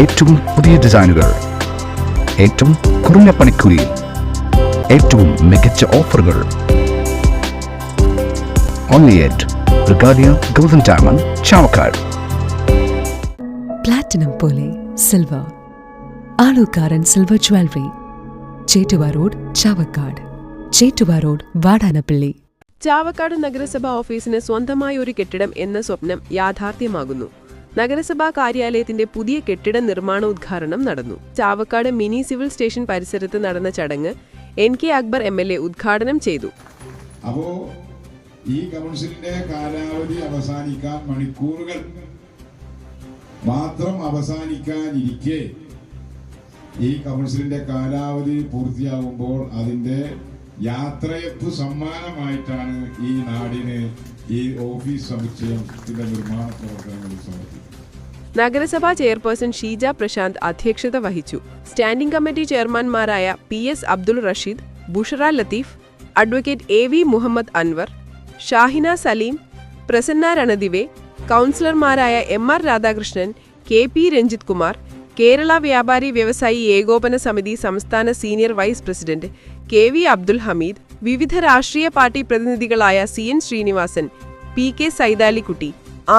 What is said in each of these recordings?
ഏറ്റവും പുതിയ ഡിസൈനുകൾ. ഏറ്റവും കുറഞ്ഞ പണിക്കൂലിയിൽ ഏറ്റവും മികച്ച ഓഫറുകൾ. Only at Regalia golden diamond Chavakkad platinum പോലെ silver Alukkaran silver jewellery Chettuva road Chavakkad Chettuva road Vadanappally Chavakkad നഗരസഭാ ഓഫീസിന് സ്വന്തമായ ഒരു കെട്ടിടം എന്ന സ്വപ്നം യാഥാർത്ഥ്യമാകുന്നു. നഗരസഭാ കാര്യാലയത്തിന്റെ പുതിയ കെട്ടിട നിർമ്മാണ ഉദ്ഘാടനം നടന്നു. ചാവക്കാട് മിനി സിവിൽ സ്റ്റേഷൻ പരിസരത്ത് നടന്ന ചടങ്ങ് N K Akbar M L A ഉദ്ഘാടനം ചെയ്തു. അപ്പോ ഈ കൗൺസിലിന്റെ കാലാവധി അവസാനിക്കാൻ മണിക്കൂറുകൾ മാത്രം അവസാനിക്കാനിരിക്കെ ഈ കൗൺസിലിന്റെ കാലാവധി പൂർത്തിയാകുമ്പോൾ അതിന്റെ യാത്രയപ്പ് സമ്മാനമായിട്ടാണ് ഈ നാടിന് ഈ ഓഫീസ് സമുച്ചയത്തിന്റെ നിർമ്മാണ പ്രവർത്തനങ്ങൾ നഗരസഭാ ചെയർപേഴ്സൺ ഷീജ പ്രശാന്ത് അധ്യക്ഷത വഹിച്ചു. Standing committee ചെയർമാൻമാരായ P S Abdul Rasheed Bushara Latheef advocate A V Muhammad Anvar Shahina Saleem Prasanna Ranadive കൗൺസിലർമാരായ M R Radhakrishnan K P Ranjith Kumar Kerala വ്യാപാരി വ്യവസായി ഏകോപന സമിതി സംസ്ഥാന senior vice president K V Abdul Hameed വിവിധ രാഷ്ട്രീയ party പ്രതിനിധികളായ C N Srinivasan P K Saithalikutty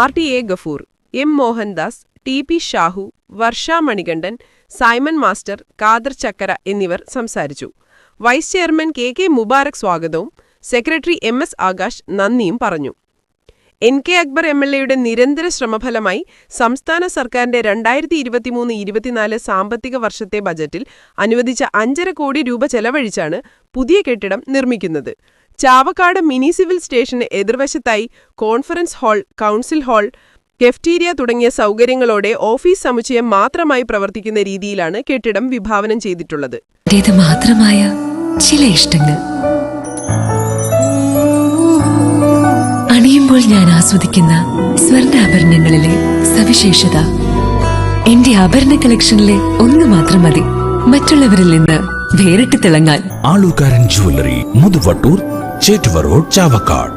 R T A Gafoor. M Mohandas T P Shahu Varsha Manikandan Simon master Kader Chakkara എന്നിവർ സംസാരിച്ചു. Vice chairman K K Mubarak സ്വാഗതവും secretary M S Akash നന്ദിയും പറഞ്ഞു. N K Akbar M L എയുടെ നിരന്തര ശ്രമഫലമായി സംസ്ഥാന സർക്കാരിന്റെ രണ്ടായിരത്തി ഇരുപത്തിമൂന്ന് ഇരുപത്തിനാല് സാമ്പത്തിക വർഷത്തെ ബജറ്റിൽ അനുവദിച്ച അഞ്ചര കോടി രൂപ ചെലവഴിച്ചാണ് പുതിയ കെട്ടിടം നിർമ്മിക്കുന്നത്. ചാവക്കാട് മിനി സിവിൽ സ്റ്റേഷന് എതിർവശത്തായി conference hall council hall cafeteria തുടങ്ങിയ സൗകര്യങ്ങളോടെ ഓഫീസ് സമുച്ചയം മാത്രമായി പ്രവർത്തിക്കുന്ന രീതിയിലാണ് കെട്ടിടം വിഭാവനം ചെയ്തിട്ടുള്ളത്. മാത്രമായ ചില ഇഷ്ടങ്ങൾ. അണിയുമ്പോൾ ഞാൻ ആസ്വദിക്കുന്ന സ്വർണാഭരണങ്ങളിലെ സവിശേഷത. എന്റെ ആഭരണ കളക്ഷനിലെ ഒന്ന് മാത്രം മതി. മറ്റുള്ളവരിൽ നിന്ന് വേറിട്ട് തിളങ്ങാൻ. Alukkaran jewellery Muthuvattoor Chettuva road Chavakkad.